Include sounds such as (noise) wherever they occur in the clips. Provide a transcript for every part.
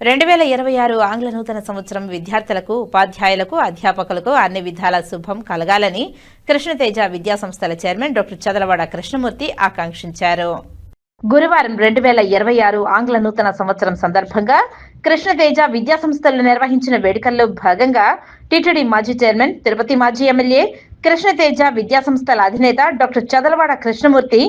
రెండు వేల ఇరవై ఆరు ఆంగ్ల నూతన సంవత్సరం విద్యార్థులకు ఉపాధ్యాయులకు అధ్యాపకులకు అన్ని విధాల శుభం కలగాలని కృష్ణతేజ విద్యాసంస్థల చైర్మన్ డాక్టర్ చదలవాడ కృష్ణమూర్తి ఆకాంక్షించారు. గురువారం రెండు వేల ఇరవై ఆరు ఆంగ్ల నూతన సంవత్సరం సందర్భంగా కృష్ణతేజ విద్యాసంస్థలు నిర్వహించిన వేడుకల్లో భాగంగా టిటిడి మాజీ చైర్మన్ తిరుపతి మాజీ ఎమ్మెల్యే కృష్ణతేజ విద్యా సంస్థల అధినేత డాక్టర్ చదలవాడ కృష్ణమూర్తి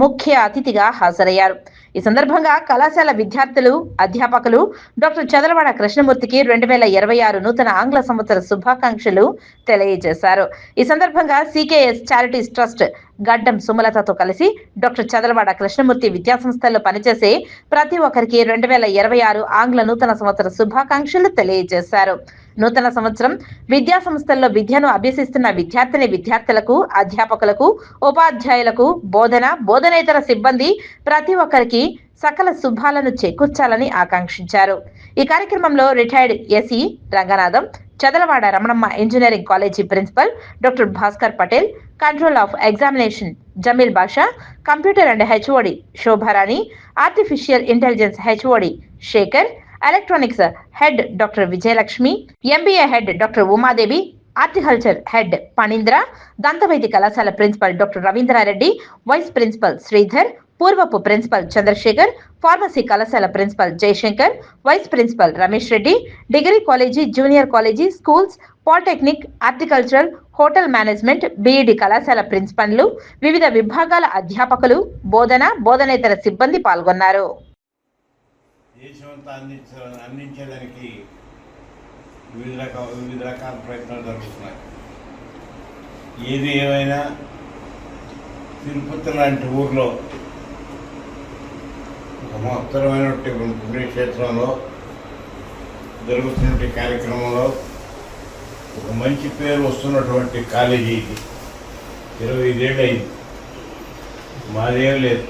ముఖ్య అతిథిగా హాజరయ్యారు. ఈ సందర్భంగా కళాశాల విద్యార్థులు అధ్యాపకులు డాక్టర్ చదలవాడ కృష్ణమూర్తికి రెండు వేల ఇరవై ఆరు నూతన ఆంగ్ల సంవత్సర శుభాకాంక్షలు తెలియజేశారు. ఈ సందర్భంగా సికేఎస్ చారిటీస్ ట్రస్ట్ గడ్డం సుమలతతో కలిసి డాక్టర్ చదలవాడ కృష్ణమూర్తి విద్యా సంస్థల్లో పనిచేసే ప్రతి ఒక్కరికి రెండు వేల ఇరవై ఆరు ఆంగ్ల నూతన సంవత్సర శుభాకాంక్షలు తెలియజేశారు. నూతన సంవత్సరం. విద్యా సంస్థల్లో విద్యను అభ్యసిస్తున్న విద్యార్థిని విద్యార్థులకు అధ్యాపకులకు ఉపాధ్యాయులకు బోధన బోధనేతర సిబ్బంది ప్రతి ఒక్కరికి సకల శుభాలను చేకూర్చాలని ఆకాంక్షించారు. ఈ కార్యక్రమంలో retired AC Ranganatham Chadalavada Ramanamma engineering college principal doctor Bhaskar Patel control of examination Jameel Basha computer and HOD Shobharani artificial intelligence HOD Shekhar electronics head doctor Vijayalakshmi MBA head doctor Umadevi horticulture head Phanindra దంతవైద్య కళాశాల principal doctor Ravindra Reddy vice principal Sridhar పూర్వపు ప్రిన్సిపల్ చంద్రశేఖర్ ఫార్మసీ కళాశాల principal Jayashankar vice principal Ramesh Reddy degree college junior college schools polytechnic horticultural hotel management BEd కళాశాల ప్రిన్సిపల్లు వివిధ విభాగాల అధ్యాపకులు బోధన బోధనేతర సిబ్బంది పాల్గొన్నారు. దేశమంతా అందించ అందించేదానికి వివిధ రకాల వివిధ రకాల ప్రయత్నాలు జరుగుతున్నాయి. ఏది ఏమైనా తిరుపతి లాంటి ఊర్లో ఒక మహత్తరమైనటువంటి పుణ్యక్షేత్రంలో జరుగుతున్నటువంటి కార్యక్రమంలో ఒక మంచి పేరు వస్తున్నటువంటి కాలేజీ ఇది. ఇరవై ఐదేళ్ళు అయింది. మాదేం లేదు.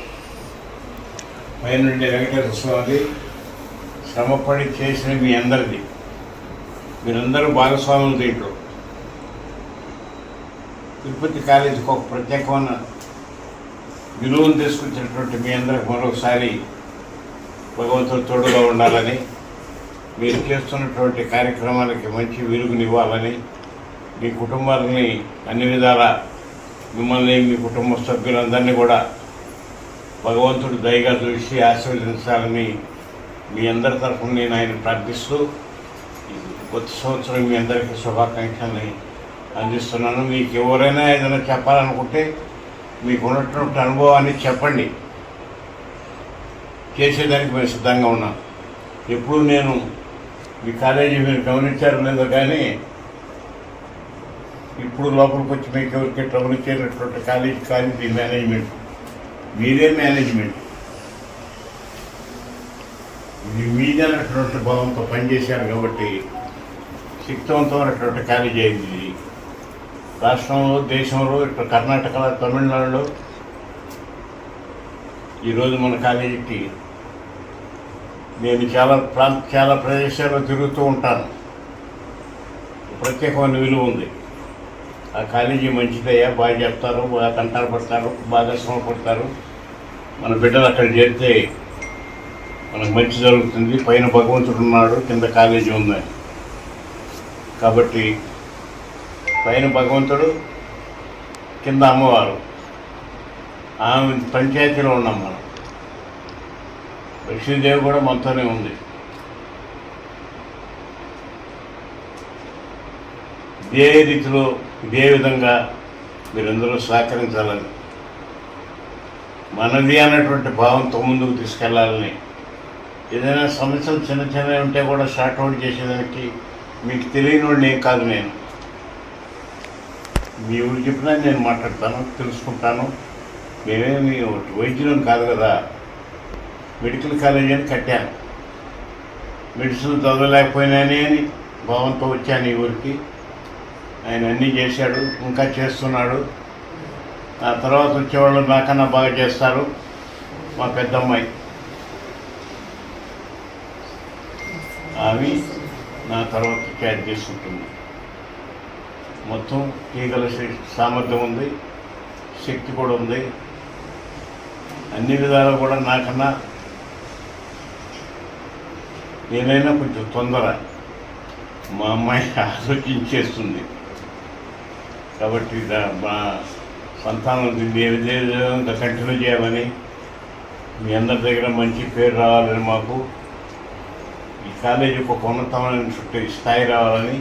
పైనుండి వెంకటేశ్వర స్వామి శ్రమపడి చేసిన మీ అందరిది. మీరందరూ భాగస్వాములు దీంట్లో. తిరుపతి కాలేజీకి ఒక ప్రత్యేకమైన విలువను తీసుకొచ్చినటువంటి మీ అందరికి మరొకసారి భగవంతుడు తోడుగా ఉండాలని మీరు చేస్తున్నటువంటి కార్యక్రమాలకి మంచి విలుగునివ్వాలని మీ కుటుంబాలని అన్ని విధాల మిమ్మల్ని మీ కుటుంబ సభ్యులందరినీ కూడా భగవంతుడు దయగా చూసి ఆశీర్వదించాలని మీ అందరి తరఫున నేను ఆయన ప్రార్థిస్తూ కొత్త సంవత్సరం మీ అందరికీ శుభాకాంక్షల్ని అందిస్తున్నాను. మీకు ఎవరైనా ఏదైనా చెప్పాలనుకుంటే మీకు ఉన్నటువంటి అనుభవాన్ని చెప్పండి. చేసేదానికి మేము సిద్ధంగా ఉన్నాం. ఎప్పుడు నేను మీ కాలేజీ మీరు గమనించారు లేదో కానీ ఇప్పుడు లోపలికి వచ్చి మీకు ఎవరికి గమనించేటటువంటి కాలేజీ కాలేజీ మేనేజ్మెంట్ మీరే మేనేజ్మెంట్. ఇది మీదైనటువంటి భావంతో పనిచేశారు కాబట్టి శక్తివంతమైనటువంటి కాలేజీ అయింది ఇది రాష్ట్రంలో దేశంలో ఇటు కర్ణాటక తమిళనాడులో ఈరోజు మన కాలేజీకి నేను చాలా ప్రాంత చాలా ప్రదేశాల్లో తిరుగుతూ ఉంటాను. ప్రత్యేకమైన విలువ ఉంది. ఆ కాలేజీ మంచిదయ్యా బాగా చెప్తారు బాగా కంటారు పడతారు బాగా శ్రమ పడతారు. మన బిడ్డలు అక్కడ చేరితే మనకు మంచి జరుగుతుంది. పైన భగవంతుడు ఉన్నాడు కింద కాలేజీ ఉంది. కాబట్టి పైన భగవంతుడు కింద అమ్మవారు. ఆమె పంచాయతీలో ఉన్నాం మనం. లక్ష్మీదేవి కూడా మనతోనే ఉంది. ఇదే రీతిలో ఇదే విధంగా మీరందరూ సహకరించాలని. మనది అన్నటువంటి భావంతో ముందుకు తీసుకెళ్ళాలని ఏదైనా సమస్యలు చిన్న చిన్నవి ఉంటే కూడా షార్ట్ అవుట్ చేసేదానికి మీకు తెలియని వాడిని ఏం కాదు నేను. మీ ఊరు చెప్పినా నేను మాట్లాడతాను తెలుసుకుంటాను. మేమేమి వైద్యులం కాదు కదా. మెడికల్ కాలేజ్ అని కట్టాను. మెడిసిన్ చదవలేకపోయినానే అని భావంతో వచ్చాను ఈ ఊరికి. ఆయన అన్నీ చేశాడు ఇంకా చేస్తున్నాడు. ఆ తర్వాత వచ్చేవాళ్ళు నాకన్నా బాగా చేస్తారు. మా పెద్దమ్మాయి. ఆమె నా తర్వాత క్యాచ్ చేసుకుంటుంది మొత్తం తీగల శక్తి- సామర్థ్యం ఉంది శక్తి కూడా ఉంది. అన్ని విధాలు కూడా నాకన్నా ఏదైనా కొంచెం తొందర మా అమ్మాయి (laughs) ఆలోచించేస్తుంది కాబట్టి దా- మా సంతానం దీన్ని ఏ విధంగా కంటిన్యూ చేయాలని మీ అందరి దగ్గర మంచి పేరు రావాలని మాకు ఈ కాలేజీకి ఒక ఉన్నతమైన చుట్టూ స్థాయి రావాలని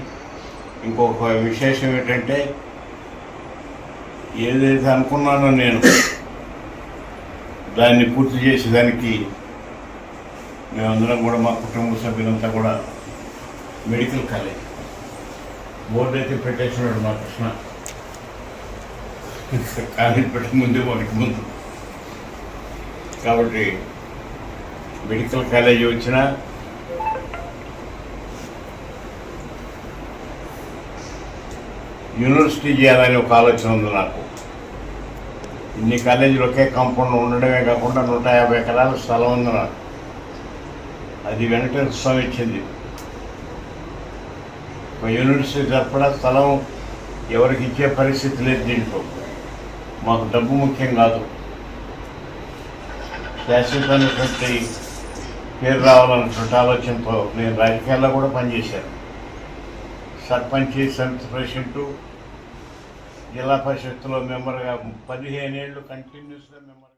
ఇంకొక విశేషం ఏంటంటే ఏదైతే అనుకున్నానో నేను దాన్ని పూర్తి చేసేదానికి మేమందరం కూడా మా కుటుంబ సభ్యులంతా కూడా మెడికల్ కాలేజ్. బోర్డు అయితే పెట్టేసినాడు మా కృష్ణ. కాలేజ్ పెట్టక ముందే వాడికి ముందు. కాబట్టి మెడికల్ కాలేజీ వచ్చిన యూనివర్సిటీ చేయాలని ఒక ఆలోచన ఉంది నాకు. ఇన్ని కాలేజీలు ఒకే కాంపౌండ్ ఉండడమే కాకుండా నూట యాభై ఎకరాల స్థలం ఉంది నాకు. అది వెంకటేశ్వర స్వామి ఇచ్చింది. ఒక యూనివర్సిటీ సరిపడా స్థలం ఎవరికి ఇచ్చే పరిస్థితి లేదు దీంట్లో. మాకు డబ్బు ముఖ్యం కాదు. శాశ్వతమైనటువంటి పేరు రావాలన్నటువంటి ఆలోచనతో నేను రాజకీయాల్లో కూడా పనిచేశాను. సర్పంచ్ సంత ప్రెసిడెంటు జిల్లా పరిషత్తులో మెంబర్గా పదిహేను ఏళ్ళు కంటిన్యూస్గా మెంబర్